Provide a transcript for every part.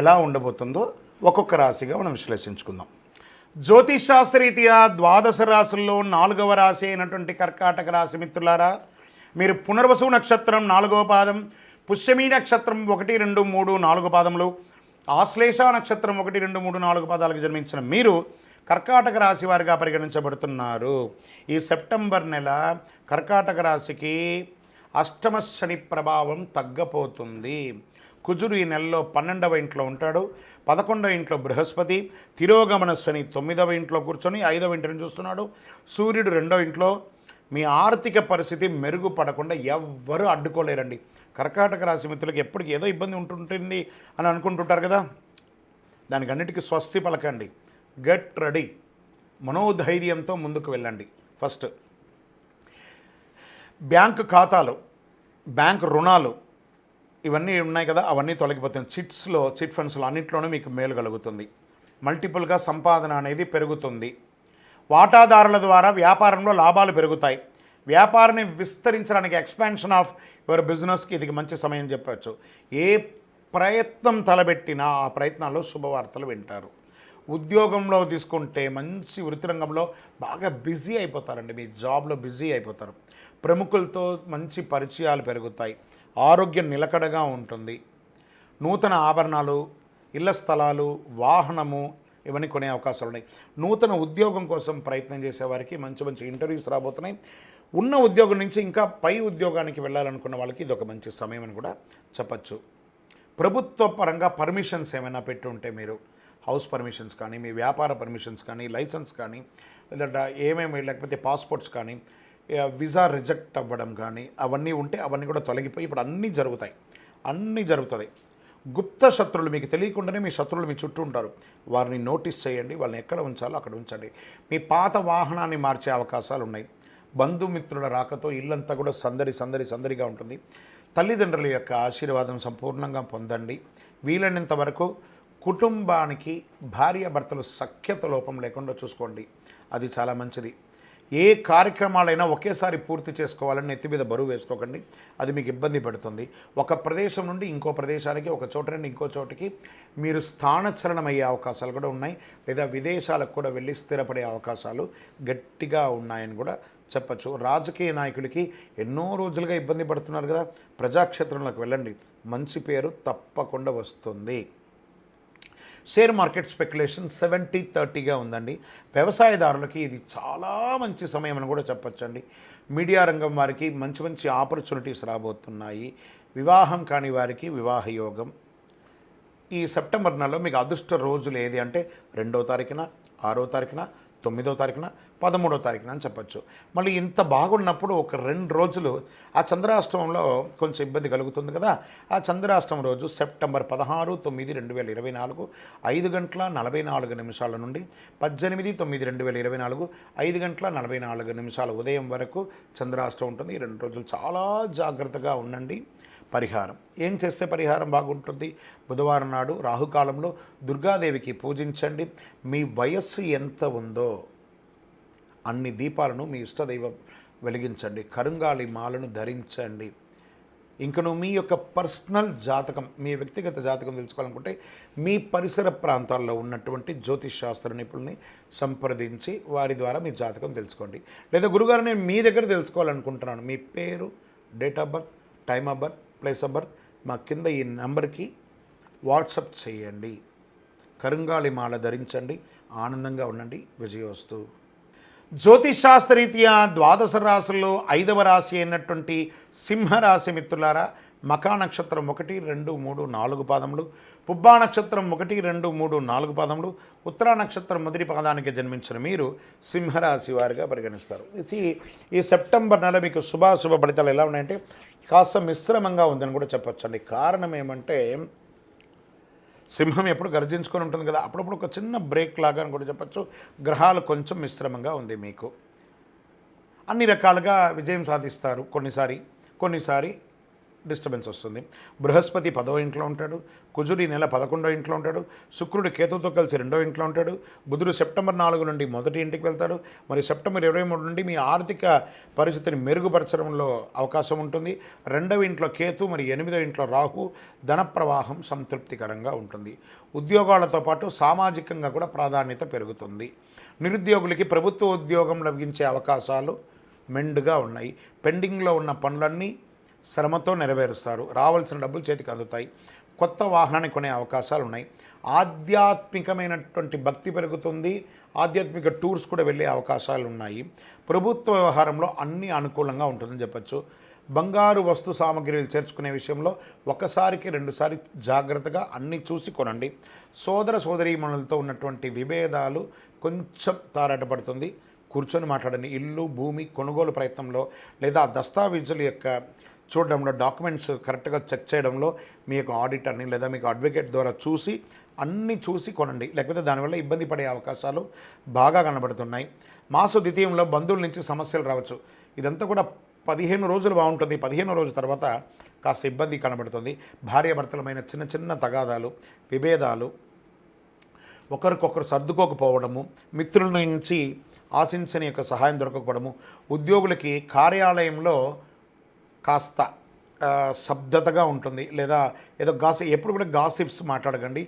ఎలా ఉండబోతుందో ఒక్కొక్క రాశిగా మనం విశ్లేషించుకుందాం. జ్యోతిషాస్త్రరీత్యా ద్వాదశ రాశుల్లో నాలుగవ రాశి అయినటువంటి కర్కాటక రాశి మిత్రులారా మీరు పునర్వసు నక్షత్రం నాలుగవ పాదం పుష్యమీ నక్షత్రం ఒకటి రెండు మూడు నాలుగు పాదములు ఆశ్లేష నక్షత్రం ఒకటి రెండు మూడు నాలుగు పాదాలకు జన్మించిన మీరు కర్కాటక రాశి వారిగా పరిగణించబడుతున్నారు. ఈ సెప్టెంబర్ నెల కర్కాటక రాశికి అష్టమ శని ప్రభావం తగ్గపోతుంది. కుజుడు ఈ నెలలో పన్నెండవ ఇంట్లో ఉంటాడు. పదకొండవ ఇంట్లో బృహస్పతి తిరోగమన శని తొమ్మిదవ ఇంట్లో కూర్చొని ఐదవ ఇంటిని చూస్తున్నాడు. సూర్యుడు రెండవ ఇంట్లో. మీ ఆర్థిక పరిస్థితి మెరుగుపడకుండా ఎవ్వరూ అడ్డుకోలేరండి. కర్కాటక రాశి మిత్రులకు ఎప్పటికీ ఏదో ఇబ్బంది ఉంటుంటుంది అని అనుకుంటుంటారు కదా. దానికన్నిటికీ స్వస్తి పలకండి. Get ready. మనోధైర్యంతో ముందుకు వెళ్ళండి. ఫస్ట్ బ్యాంకు ఖాతాలు బ్యాంక్ రుణాలు ఇవన్నీ ఉన్నాయి కదా అవన్నీ తొలగిపోతుంది చిట్స్లో చిట్ ఫండ్స్లో అన్నింటిలోనూ మీకు మేలు కలుగుతుంది. మల్టిపుల్గా సంపాదన అనేది పెరుగుతుంది. వాటాదారుల ద్వారా వ్యాపారంలో లాభాలు పెరుగుతాయి. వ్యాపారాన్ని విస్తరించడానికి ఎక్స్పాన్షన్ ఆఫ్ యువర్ బిజినెస్కి ఇది మంచి సమయం చెప్పవచ్చు ఏ ప్రయత్నం తలబెట్టినా ఆ ప్రయత్నాల్లో శుభవార్తలు వింటారు. ఉద్యోగంలో తీసుకుంటే మంచి వృత్తి రంగంలో బాగా బిజీ అయిపోతారండి. మీ జాబ్లో బిజీ అయిపోతారు. ప్రముఖులతో మంచి పరిచయాలు పెరుగుతాయి. ఆరోగ్యం నిలకడగా ఉంటుంది. నూతన ఆభరణాలు ఇళ్ళ స్థలాలు వాహనము ఇవన్నీ కొనే అవకాశాలు ఉన్నాయి. నూతన ఉద్యోగం కోసం ప్రయత్నం చేసేవారికి మంచి మంచి ఇంటర్వ్యూస్ రాబోతున్నాయి. ఉన్న ఉద్యోగం నుంచి ఇంకా పై ఉద్యోగానికి వెళ్ళాలనుకున్న వాళ్ళకి ఇది ఒక మంచి సమయం అని కూడా చెప్పచ్చు. ప్రభుత్వ పరంగా పర్మిషన్స్ ఏమైనా పెట్టి ఉంటే మీరు హౌస్ పర్మిషన్స్ కానీ మీ వ్యాపార పర్మిషన్స్ కానీ లైసెన్స్ కానీ లేదంటే ఏమేమి లేకపోతే పాస్పోర్ట్స్ కానీ వీసా రిజెక్ట్ అవ్వడం కానీ అవన్నీ ఉంటే అవన్నీ కూడా తొలగిపోయి ఇప్పుడు అన్నీ జరుగుతాయి. అన్నీ జరుగుతుంది గుప్త శత్రువులు మీకు తెలియకుండానే మీ శత్రువులు మీ చుట్టూ ఉంటారు. వారిని నోటీస్ చేయండి వాళ్ళని ఎక్కడ ఉంచాలో అక్కడ ఉంచండి. మీ పాత వాహనాన్ని మార్చే అవకాశాలు ఉన్నాయి. బంధుమిత్రుల రాకతో ఇల్లంతా కూడా సందడి సందడి సందడిగా ఉంటుంది. తల్లిదండ్రుల యొక్క ఆశీర్వాదం సంపూర్ణంగా పొందండి. వీలైనంత వరకు కుటుంబానికి భార్యాభర్తలు సఖ్యత లోపం లేకుండా చూసుకోండి. అది చాలా మంచిది. ఏ కార్యక్రమాలైనా ఒకేసారి పూర్తి చేసుకోవాలని నెత్తి మీద బరువు వేసుకోకండి. అది మీకు ఇబ్బంది పెడుతుంది. ఒక ప్రదేశం నుండి ఇంకో ప్రదేశానికి ఒక చోట నుండి ఇంకో చోటికి మీరు స్థానచలనం అయ్యే అవకాశాలు కూడా ఉన్నాయి. లేదా విదేశాలకు కూడా వెళ్ళి స్థిరపడే అవకాశాలు గట్టిగా ఉన్నాయని కూడా చెప్పచ్చు. రాజకీయ నాయకులకి ఎన్నో రోజులుగా ఇబ్బంది పడుతున్నారు కదా. ప్రజాక్షేత్రంలోకి వెళ్ళండి. మంచి పేరు తప్పకుండా వస్తుంది. షేర్ మార్కెట్ స్పెక్యులేషన్ సెవెంటీ థర్టీగా ఉందండి. వ్యవసాయదారులకి ఇది చాలా మంచి సమయం అని కూడా చెప్పొచ్చండి. మీడియా రంగం వారికి మంచి మంచి ఆపర్చునిటీస్ రాబోతున్నాయి. వివాహం కాని వారికి వివాహ యోగం. ఈ సెప్టెంబర్ నెలలో మీకు అదృష్ట రోజులు ఏది అంటే రెండో తారీఖున ఆరో తారీఖున తొమ్మిదో తారీఖున పదమూడో తారీఖున అని చెప్పచ్చు. మళ్ళీ ఇంత బాగున్నప్పుడు ఒక రెండు రోజులు ఆ చంద్రాష్టమంలో కొంచెం ఇబ్బంది కలుగుతుంది కదా. ఆ చంద్రాష్టమం రోజు సెప్టెంబర్ పదహారు తొమ్మిది రెండు వేల ఇరవై నాలుగు ఐదు గంటల నలభై నాలుగు నిమిషాల నుండి పద్దెనిమిది తొమ్మిది రెండు వేల ఇరవై నాలుగు ఐదు గంటల నలభై నాలుగు నిమిషాల ఉదయం వరకు చంద్రాష్టం ఉంటుంది. ఈ రెండు రోజులు చాలా జాగ్రత్తగా ఉండండి. పరిహారం. ఏం చేస్తే పరిహారం బాగుంటుంది? బుధవారం నాడు రాహుకాలంలో దుర్గాదేవికి పూజించండి. మీ వయస్సు ఎంత ఉందో అన్ని దీపాలను మీ ఇష్టదైవం వెలిగించండి. కరుంగాలి మాలను ధరించండి. ఇంకను మీ యొక్క పర్సనల్ జాతకం మీ వ్యక్తిగత జాతకం తెలుసుకోవాలనుకుంటే మీ పరిసర ప్రాంతాల్లో ఉన్నటువంటి జ్యోతిష్ శాస్త్ర నిపుణుల్ని సంప్రదించి వారి ద్వారా మీ జాతకం తెలుసుకోండి. లేదా గురుగారు నేను మీ దగ్గర తెలుసుకోవాలనుకుంటున్నాను. మీ పేరు date of birth time of birth place of birth మా కింద ఈ నెంబర్కి వాట్సప్ చేయండి. కరుంగాలి మాల ధరించండి. ఆనందంగా ఉండండి. విజయోస్తు జ్యోతిషాస్త్రరీత్యా ద్వాదశ రాశుల్లో ఐదవ రాశి అయినటువంటి సింహరాశి మిత్రులారా మకా నక్షత్రం ఒకటి రెండు మూడు నాలుగు పాదములు పుబ్బా నక్షత్రం ఒకటి రెండు మూడు నాలుగు పాదములు ఉత్తరా నక్షత్రం మొదటి పాదానికి జన్మించిన మీరు సింహరాశి వారిగా పరిగణిస్తారు. ఇది ఈ సెప్టెంబర్ నెల మీకు శుభాశుభ ఫలితాలు ఎలా ఉన్నాయంటే కాస్త మిశ్రమంగా ఉందని కూడా చెప్పొచ్చండి. కారణం ఏమంటే సింహం ఎప్పుడు గర్జించుకొని ఉంటుంది కదా అప్పుడప్పుడు ఒక చిన్న బ్రేక్ లాగా అని కూడా చెప్పచ్చు. గ్రహాలు కొంచెం మిశ్రమంగా ఉంది మీకు. అన్ని రకాలుగా విజయం సాధిస్తారు కొన్నిసారి. కొన్నిసారి డిస్టర్బెన్స్ వస్తుంది. బృహస్పతి పదో ఇంట్లో ఉంటాడు. కుజుడి నెల పదకొండో ఇంట్లో ఉంటాడు. శుక్రుడు కేతుతో కలిసి రెండో ఇంట్లో ఉంటాడు. బుధుడు సెప్టెంబర్ నాలుగు నుండి మొదటి ఇంటికి వెళ్తాడు. మరి సెప్టెంబర్ ఇరవై మూడు నుండి మీ ఆర్థిక పరిస్థితిని మెరుగుపరచడంలో అవకాశం ఉంటుంది. రెండవ ఇంట్లో కేతు మరి ఎనిమిదో ఇంట్లో రాహు. ధన ప్రవాహం సంతృప్తికరంగా ఉంటుంది. ఉద్యోగాలతో పాటు సామాజికంగా కూడా ప్రాధాన్యత పెరుగుతుంది. నిరుద్యోగులకి ప్రభుత్వ ఉద్యోగం లభించే అవకాశాలు మెండుగా ఉన్నాయి. పెండింగ్లో ఉన్న పనులన్నీ శ్రమతో నెరవేరుస్తారు. రావాల్సిన డబ్బులు చేతికి అందుతాయి. కొత్త వాహనాన్ని కొనే అవకాశాలు ఉన్నాయి ఆధ్యాత్మికమైనటువంటి భక్తి పెరుగుతుంది. ఆధ్యాత్మిక టూర్స్ కూడా వెళ్ళే అవకాశాలు ఉన్నాయి ప్రభుత్వ వ్యవహారంలో అన్ని అనుకూలంగా ఉంటుందని చెప్పచ్చు. బంగారు వస్తు సామాగ్రిలు చేర్చుకునే విషయంలో ఒకసారికి రెండుసారి జాగ్రత్తగా అన్నీ చూసి కొనండి. సోదర సోదరీమణులతో ఉన్నటువంటి విభేదాలు కొంచెం తారాటపడుతుంది. కూర్చొని మాట్లాడండి. ఇల్లు భూమి కొనుగోలు ప్రయత్నంలో లేదా దస్తావేజుల యొక్క చూడడంలో డాక్యుమెంట్స్ కరెక్ట్గా చెక్ చేయడంలో మీ యొక్క ఆడిటర్ని లేదా మీకు అడ్వకేట్ ద్వారా చూసి అన్నీ చూసి కొనండి. లేకపోతే దానివల్ల ఇబ్బంది పడే అవకాశాలు బాగా కనబడుతున్నాయి. మాస ద్వితీయంలో బంధువుల నుంచి సమస్యలు రావచ్చు. ఇదంతా కూడా పదిహేను రోజులు బాగుంటుంది. పదిహేను రోజుల తర్వాత కాస్త ఇబ్బంది కనబడుతుంది. భార్యాభర్తలమైన చిన్న చిన్న తగాదాలు విభేదాలు ఒకరికొకరు సర్దుకోకపోవడము మిత్రుల నుంచి ఆశించని యొక్క సహాయం దొరకకపోవడము ఉద్యోగులకి కార్యాలయంలో కాస్త శబ్దతగా ఉంటుంది. లేదా ఏదో గాసి ఎప్పుడు కూడా గాసిప్స్ మాట్లాడకండి.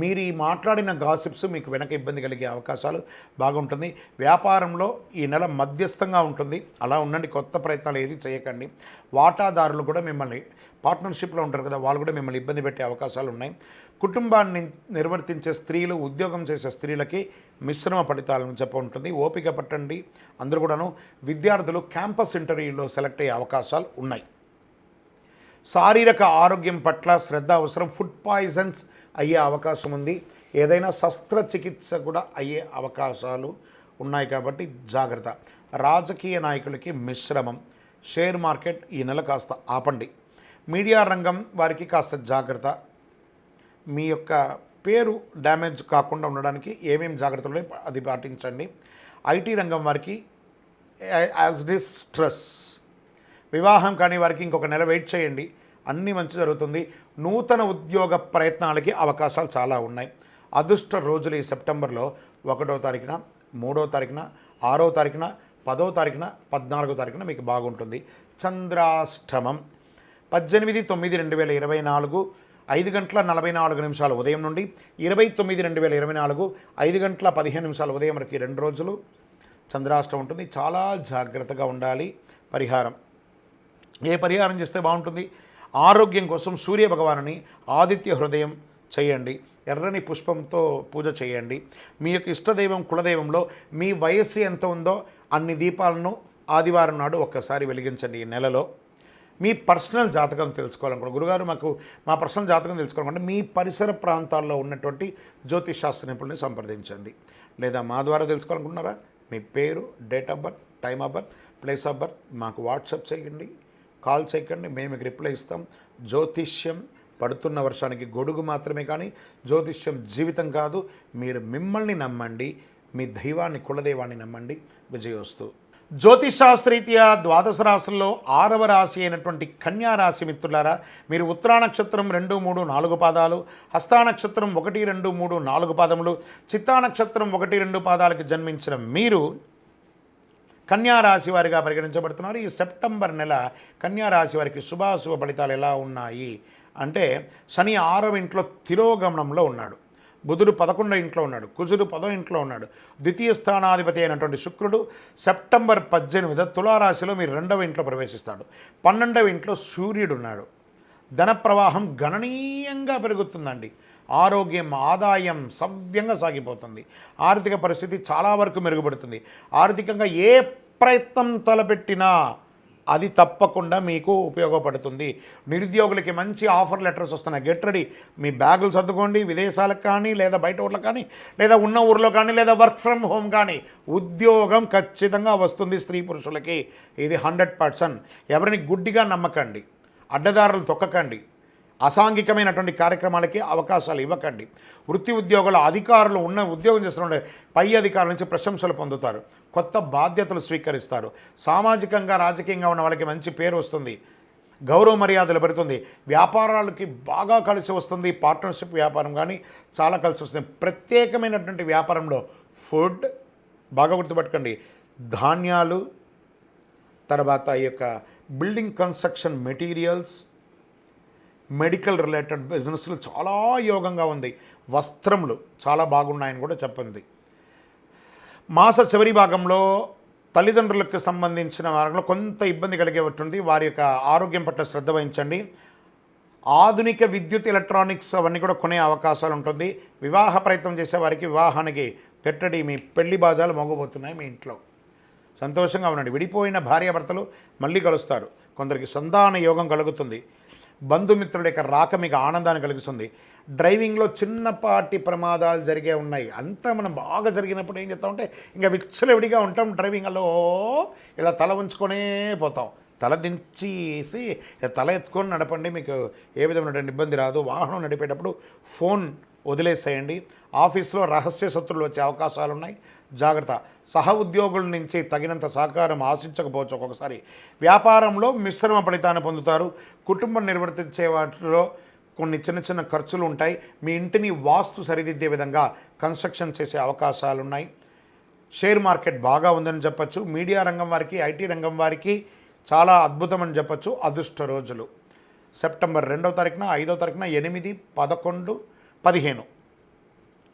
మీరు ఈ మాట్లాడిన గాసిప్స్ మీకు వెనక ఇబ్బంది కలిగే అవకాశాలు బాగుంటుంది. వ్యాపారంలో ఈ నెల మధ్యస్థంగా ఉంటుంది. అలా ఉండండి. కొత్త ప్రయత్నాలు ఏది చేయకండి. వాటాదారులు కూడా మిమ్మల్ని పార్ట్నర్షిప్లో ఉంటారు కదా వాళ్ళు కూడా మిమ్మల్ని ఇబ్బంది పెట్టే అవకాశాలు ఉన్నాయి. కుటుంబాన్ని నిర్వర్తించే స్త్రీలు ఉద్యోగం చేసే స్త్రీలకి మిశ్రమ ఫలితాలను చెప్ప ఉంటుంది ఓపిక పట్టండి. అందరూ కూడాను విద్యార్థులు క్యాంపస్ ఇంటర్వ్యూలో సెలెక్ట్ అయ్యే అవకాశాలు ఉన్నాయి. శారీరక ఆరోగ్యం పట్ల శ్రద్ధ అవసరం ఫుడ్ పాయిజన్స్ అయ్యే అవకాశం ఉంది. ఏదైనా శస్త్రచికిత్స కూడా అయ్యే అవకాశాలు ఉన్నాయి కాబట్టి జాగ్రత్త. రాజకీయ నాయకులకి మిశ్రమం. షేర్ మార్కెట్ ఈ నెల కాస్త ఆపండి. మీడియా రంగం వారికి కాస్త జాగ్రత్త. మీ యొక్క పేరు డ్యామేజ్ కాకుండా ఉండడానికి ఏమేమి జాగ్రత్తలు అది పాటించండి. ఐటీ రంగం వారికి యాజ్ డిస్ స్ట్రెస్ వివాహం కాని వారికి ఇంకొక నెల వెయిట్ చేయండి. అన్నీ మంచి జరుగుతుంది. నూతన ఉద్యోగ ప్రయత్నాలకి అవకాశాలు చాలా ఉన్నాయి. అదృష్ట రోజులు ఈ సెప్టెంబర్లో ఒకటో తారీఖున మూడో తారీఖున ఆరో తారీఖున పదో తారీఖున పద్నాలుగో తారీఖున మీకు బాగుంటుంది. చంద్రాష్టమం. పద్దెనిమిది తొమ్మిది రెండు వేల ఇరవై నాలుగు ఐదు గంటల నలభై నాలుగు నిమిషాలు ఉదయం నుండి ఇరవై తొమ్మిది రెండు వేల ఇరవై నాలుగు ఐదు గంటల పదిహేను నిమిషాలు ఉదయం వరకు రెండు రోజులు చంద్రాష్టం ఉంటుంది. చాలా జాగ్రత్తగా ఉండాలి. పరిహారం. ఏ పరిహారం చేస్తే బాగుంటుంది? ఆరోగ్యం కోసం సూర్య భగవానుని ఆదిత్య హృదయం చేయండి. ఎర్రని పుష్పంతో పూజ చేయండి. మీ యొక్క ఇష్టదైవం కులదైవంలో మీ వయస్సు ఎంత ఉందో అన్ని దీపాలను ఆదివారం నాడు ఒక్కసారి వెలిగించండి ఈ నెలలో. మీ పర్సనల్ జాతకం తెలుసుకోవాలనుకోండి. గురుగారు మాకు మా పర్సనల్ జాతకం తెలుసుకోవాలనుకుంటే మీ పరిసర ప్రాంతాల్లో ఉన్నటువంటి జ్యోతిష్ శాస్త్ర నిపుణుల్ని సంప్రదించండి. లేదా మా ద్వారా తెలుసుకోవాలనుకుంటున్నారా? మీ పేరు date of birth time of birth place of birth మాకు వాట్సాప్ చేయండి. కాల్ చేయకండి మేము మీకు రిప్లై ఇస్తాం. జ్యోతిష్యం పడుతున్న వర్షానికి గొడుగు మాత్రమే కానీ జ్యోతిష్యం జీవితం కాదు. మీరు మిమ్మల్ని నమ్మండి మీ దైవాన్ని కులదైవాన్ని నమ్మండి. విజయోస్తు. జ్యోతిషాస్త్రీత్యా ద్వాదశ రాశుల్లో ఆరవ రాశి అయినటువంటి కన్యా రాశి మిత్రులారా మీరు ఉత్తరా నక్షత్రం రెండు మూడు నాలుగు పాదాలు హస్తా నక్షత్రం ఒకటి రెండు మూడు నాలుగు పాదములు చిత్తా నక్షత్రం ఒకటి రెండు పాదాలకు జన్మించిన మీరు కన్యా రాశి వారిగా పరిగణించబడుతున్నారు. ఈ సెప్టెంబర్ నెల కన్యా రాశి వారికి శుభాశుభ ఫలితాలు ఎలా ఉన్నాయి? అంటే శని ఆరవ ఇంట్లో తిరోగమనంలో ఉన్నాడు. బుధుడు పదకొండో ఇంట్లో ఉన్నాడు కుజుడు పదో ఇంట్లో ఉన్నాడు. ద్వితీయ స్థానాధిపతి అయినటువంటి శుక్రుడు సెప్టెంబర్ పద్దెనిమిది తులారాశిలో మీరు రెండవ ఇంట్లో ప్రవేశిస్తాడు. పన్నెండవ ఇంట్లో సూర్యుడు ఉన్నాడు. ధన ప్రవాహం గణనీయంగా పెరుగుతుందండి. ఆరోగ్యం ఆదాయం సవ్యంగా సాగిపోతుంది. ఆర్థిక పరిస్థితి చాలా వరకు మెరుగుపడుతుంది. ఆర్థికంగా ఏ ప్రయత్నం తలపెట్టినా అది తప్పకుండా మీకు ఉపయోగపడుతుంది. నిరుద్యోగులకి మంచి ఆఫర్ లెటర్స్ వస్తున్నాయి. Get ready. మీ బ్యాగులు సర్దుకోండి. విదేశాలకు కానీ లేదా బయట ఊర్లో కానీ లేదా ఉన్న ఊర్లో కానీ లేదా వర్క్ ఫ్రమ్ హోమ్ కానీ ఉద్యోగం ఖచ్చితంగా వస్తుంది స్త్రీ పురుషులకి. ఇది హండ్రెడ్ పర్సెంట్. ఎవరిని గుడ్డిగా నమ్మకండి. అడ్డదారులు తొక్కకండి. అసాంఘికమైనటువంటి కార్యక్రమాలకి అవకాశాలు ఇవ్వకండి. వృత్తి ఉద్యోగుల అధికారులు ఉన్న ఉద్యోగం చేస్తున్న పై అధికారుల నుంచి ప్రశంసలు పొందుతారు. కొత్త బాధ్యతలు స్వీకరిస్తారు. సామాజికంగా రాజకీయంగా ఉన్న వాళ్ళకి మంచి పేరు వస్తుంది. గౌరవ మర్యాదలు పెడుతుంది వ్యాపారాలకి బాగా కలిసి వస్తుంది. పార్ట్నర్షిప్ వ్యాపారం కానీ చాలా కలిసి వస్తుంది. ప్రత్యేకమైనటువంటి వ్యాపారంలో ఫుడ్ బాగా గుర్తుపెట్టుకోండి. ధాన్యాలు తర్వాత ఈ యొక్క building construction materials medical related బిజినెస్లు చాలా యోగంగా ఉంది. వస్త్రములు చాలా బాగున్నాయని కూడా చెప్పింది మాస చివరి భాగంలో తల్లిదండ్రులకు సంబంధించిన మార్గంలో కొంత ఇబ్బంది కలిగేటువంటి వారి యొక్క ఆరోగ్యం పట్ల శ్రద్ధ వహించండి. ఆధునిక విద్యుత్ ఎలక్ట్రానిక్స్ అవన్నీ కూడా కొనే అవకాశాలు ఉంటుంది. వివాహ ప్రయత్నం చేసే వారికి వివాహానికి పెట్టడి మీ పెళ్ళి బాజాలు మోగబోతున్నాయి మీ ఇంట్లో. సంతోషంగా ఉండండి. విడిపోయిన భార్యాభర్తలు మళ్ళీ కలుస్తారు. కొందరికి సంతాన యోగం కలుగుతుంది. బంధుమిత్రుల యొక్క రాక మీకు ఆనందాన్ని కలిగిస్తుంది డ్రైవింగ్లో చిన్నపాటి ప్రమాదాలు జరిగే ఉన్నాయి. అంతా మనం బాగా జరిగినప్పుడు ఏం చేస్తామంటే ఇంకా విచ్చలవిడిగా ఉంటాం డ్రైవింగ్లో. ఇలా తల ఉంచుకొనే పోతాం. తల దించేసి తల ఎత్తుకొని నడపండి. మీకు ఏ విధమైనటువంటి ఇబ్బంది రాదు. వాహనం నడిపేటప్పుడు ఫోన్ వదిలేసేయండి. ఆఫీస్లో రహస్య శత్రువులు వచ్చే అవకాశాలు ఉన్నాయి. జాగ్రత్త. సహ ఉద్యోగుల నుంచి తగినంత సహకారం ఆశించకపోవచ్చు ఒక్కొక్కసారి. వ్యాపారంలో మిశ్రమ ఫలితాన్ని పొందుతారు. కుటుంబం నిర్వర్తించే వాటిలో కొన్ని చిన్న చిన్న ఖర్చులు ఉంటాయి. మీ ఇంటిని వాస్తు సరిదిద్దే విధంగా కన్స్ట్రక్షన్ చేసే అవకాశాలు ఉన్నాయి షేర్ మార్కెట్ బాగా ఉందని చెప్పచ్చు. మీడియా రంగం వారికి ఐటీ రంగం వారికి చాలా అద్భుతమని చెప్పచ్చు. అదృష్ట రోజులు. సెప్టెంబర్ రెండవ తారీఖున ఐదవ తారీఖున ఎనిమిది పదకొండు పదిహేను.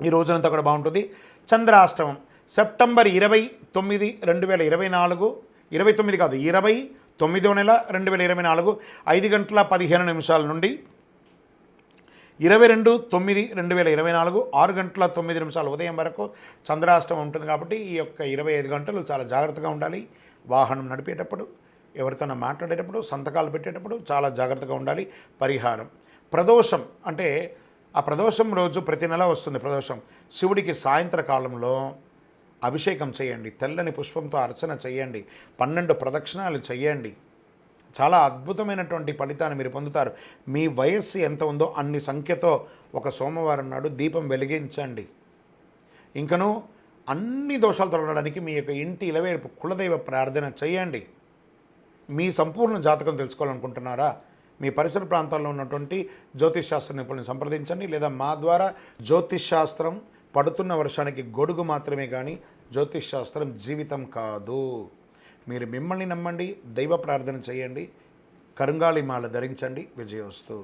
ఈ రోజునంతా కూడా బాగుంటుంది. చంద్రాష్టమం. సెప్టెంబర్ ఇరవై తొమ్మిది రెండు వేల ఇరవై నాలుగు. ఇరవై తొమ్మిది కాదు ఇరవై తొమ్మిదో నెల రెండు వేల ఇరవై నాలుగు. ఐదు గంటల పదిహేను నిమిషాల నుండి ఇరవై రెండు తొమ్మిది రెండు వేల ఇరవై నాలుగు ఆరు గంటల తొమ్మిది నిమిషాలు ఉదయం వరకు చంద్రాష్టమం ఉంటుంది కాబట్టి ఈ యొక్క ఇరవై ఐదు గంటలు చాలా జాగ్రత్తగా ఉండాలి. వాహనం నడిపేటప్పుడు ఎవరితోనో మాట్లాడేటప్పుడు సంతకాలు పెట్టేటప్పుడు చాలా జాగ్రత్తగా ఉండాలి. పరిహారం. ప్రదోషం అంటే ఆ ప్రదోషం రోజు ప్రతి నెల వస్తుంది ప్రదోషం. శివుడికి సాయంత్రకాలంలో అభిషేకం చేయండి. తెల్లని పుష్పంతో అర్చన చేయండి. పన్నెండు ప్రదక్షిణాలు చేయండి. చాలా అద్భుతమైనటువంటి ఫలితాన్ని మీరు పొందుతారు. మీ వయస్సు ఎంత ఉందో అన్ని సంఖ్యతో ఒక సోమవారం నాడు దీపం వెలిగించండి. ఇంకను అన్ని దోషాలు తొలగడానికి మీ యొక్క ఇంటి ఇలవేపు కులదైవ ప్రార్థన చేయండి. మీ సంపూర్ణ జాతకం తెలుసుకోవాలనుకుంటున్నారా? మీ పరిసర ప్రాంతాల్లో ఉన్నటువంటి జ్యోతిష్ శాస్త్ర నిపుణులను సంప్రదించండి. లేదా మా ద్వారా జ్యోతిష్ శాస్త్రం పడుతున్న వర్షానికి గొడుగు మాత్రమే కానీ జ్యోతిష్ శాస్త్రం జీవితం కాదు. మీరు మిమ్మల్ని నమ్మండి దైవ ప్రార్థన చేయండి కరుంగాళిమాల ధరించండి. విజయోస్తు